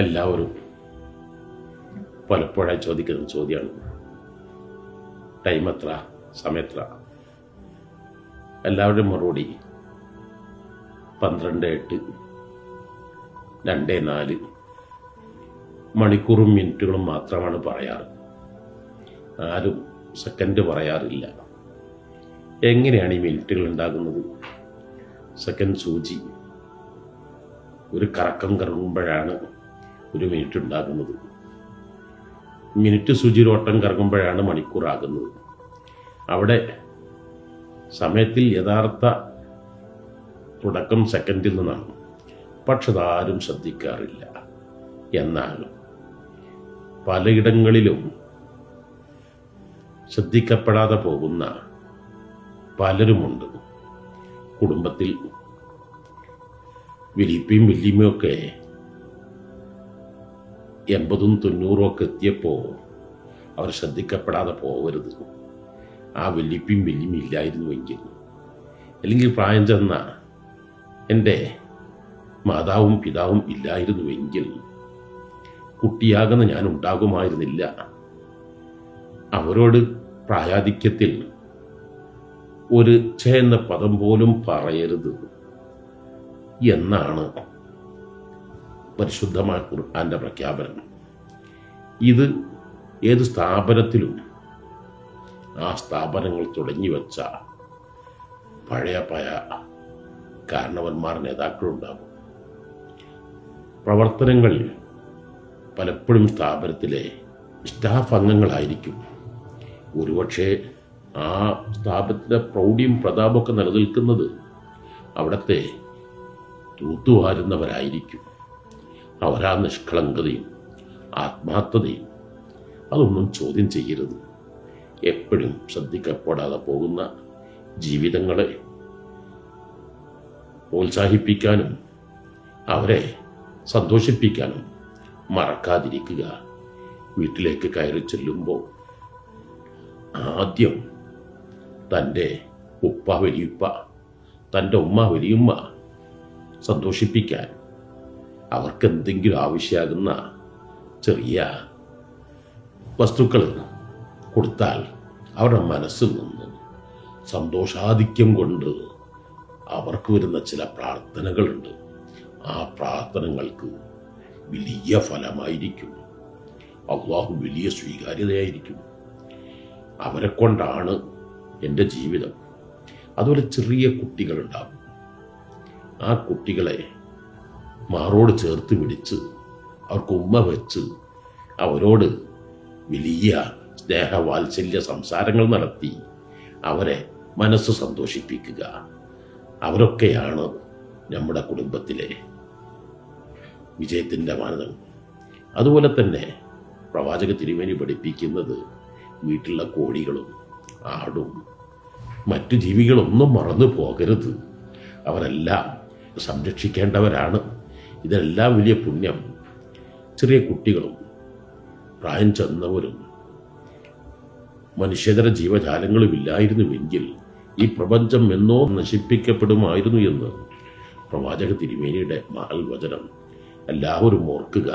എല്ലാവരും പലപ്പോഴായി ചോദിക്കുന്ന ചോദ്യമാണ്. ടൈം എത്ര? സമയത്ര എല്ലാവരുടെയും മറുപടി പന്ത്രണ്ട് എട്ട് രണ്ട് നാല് മണിക്കൂറും മിനിറ്റുകളും മാത്രമാണ് പറയാറ്. ആരും സെക്കൻഡ് പറയാറില്ല. എങ്ങനെയാണ് ഈ മിനിറ്റുകൾ ഉണ്ടാകുന്നത്? സെക്കൻഡ് സൂചി. ഒരു കറക്കം കറങ്ങുമ്പോഴാണ് ഒരു മിനിറ്റ് ഉണ്ടാകുന്നത്. മിനിറ്റ് ഓട്ടം കറങ്ങുമ്പോഴാണ് മണിക്കൂറാകുന്നത് അവിടെ സമയത്തിൽ യഥാർത്ഥ തുടക്കം സെക്കൻഡിൽ നിന്നാണ്. പക്ഷെ അതാരും ശ്രദ്ധിക്കാറില്ല. എന്നാൽ പലയിടങ്ങളിലും ശ്രദ്ധിക്കപ്പെടാതെ പോകുന്ന പലരുമുണ്ട്. കുടുംബത്തിൽ വലിയപ്പയും വലിയമ്മയൊക്കെ എൺപതും തൊണ്ണൂറും ഒക്കെ എത്തിയപ്പോൾ അവർ ശ്രദ്ധിക്കപ്പെടാതെ പോകരുത് ആ വലിപ്പിയും വലിയും ഇല്ലായിരുന്നുവെങ്കിൽ. അല്ലെങ്കിൽ പ്രായം ചെന്ന എന്റെ മാതാവും പിതാവും ഇല്ലായിരുന്നുവെങ്കിൽ കുട്ടിയാകുന്ന ഞാൻ ഉണ്ടാകുമായിരുന്നില്ല. അവരോട് പ്രായാധിക്യത്തിൽ ഒരു ചെ എന്ന പദം പോലും പറയരുത്. എന്നാണ് പരിശുദ്ധമായ ഖുർആാന്റെ പ്രഖ്യാപനം. ഇത് ഏത് സ്ഥാപനത്തിലും ആ സ്ഥാപനങ്ങൾ തുടങ്ങി വെച്ച പഴയ പഴയ കാരണവന്മാർ നേതാക്കളുണ്ടാകും. പ്രവർത്തനങ്ങൾ പലപ്പോഴും സ്ഥാപനത്തിലെ സ്റ്റാഫ് അംഗങ്ങളായിരിക്കും. ഒരുപക്ഷെ ആ സ്ഥാപനത്തിന്റെ പ്രൗഢിയും പ്രതാപമൊക്കെ നിലനിൽക്കുന്നത് അവിടുത്തെ തൂത്തുവാരുന്നവരായിരിക്കും. അവരാ നിഷ്കളങ്കതയും ആത്മാർത്ഥതയും അതൊന്നും ചോദ്യം ചെയ്യരുത്. എപ്പോഴും ശ്രദ്ധിക്കപ്പെടാതെ പോകുന്ന ജീവിതങ്ങളെ പ്രോത്സാഹിപ്പിക്കാനും അവരെ സന്തോഷിപ്പിക്കാനും മറക്കാതിരിക്കുക. വീട്ടിലേക്ക് കയറി ചെല്ലുമ്പോൾ ആദ്യം തന്റെ ഉപ്പ വലിയുപ്പ തന്റെ ഉമ്മ വലിയുമ്മ സന്തോഷിപ്പിക്കാൻ അവർക്ക് എന്തെങ്കിലും ആവശ്യമാകുന്ന ചെറിയ വസ്തുക്കൾ കൊടുത്താൽ അവരുടെ മനസ്സിൽ നിന്ന് സന്തോഷാധിക്യം കൊണ്ട് അവർക്ക് വരുന്ന ചില പ്രാർത്ഥനകളുണ്ട്. ആ പ്രാർത്ഥനകൾക്ക് വലിയ ഫലമായിരിക്കും. അള്ളാഹു വലിയ സ്വീകാര്യതയായിരിക്കും. അവരെ കൊണ്ടാണ് എന്റെ ജീവിതം. അതുപോലെ ചെറിയ കുട്ടികളുണ്ടാകും ആ കുട്ടികളെ മാറോട് ചേർത്ത് പിടിച്ച് അവർക്ക് ഉമ്മ വെച്ച് അവരോട് വലിയ സ്നേഹവാത്സല്യ സംസാരങ്ങൾ നടത്തി അവരെ മനസ്സ് സന്തോഷിപ്പിക്കുക. അവരൊക്കെയാണ് നമ്മുടെ കുടുംബത്തിലെ വിജയത്തിന്റെ മാനദണ്ഡം. അതുപോലെ തന്നെ പ്രവാചക തിരുമേനി പഠിപ്പിക്കുന്നത് വീട്ടിലുള്ള കോഴികളും ആടും മറ്റു ജീവികളൊന്നും മറന്നു പോകരുത്. അവരെല്ലാം സംരക്ഷിക്കേണ്ടവരാണ്. ഇതെല്ലാം വലിയ പുണ്യം. ചെറിയ കുട്ടികളും പ്രായം ചെന്നവരും മനുഷ്യതര ജീവജാലങ്ങളും ഇല്ലായിരുന്നുവെങ്കിൽ ഈ പ്രപഞ്ചം എന്നോ നശിപ്പിക്കപ്പെടുമായിരുന്നു എന്ന് പ്രവാചക തിരുമേനിയുടെ മഹൽ വചനം എല്ലാവരും ഓർക്കുക.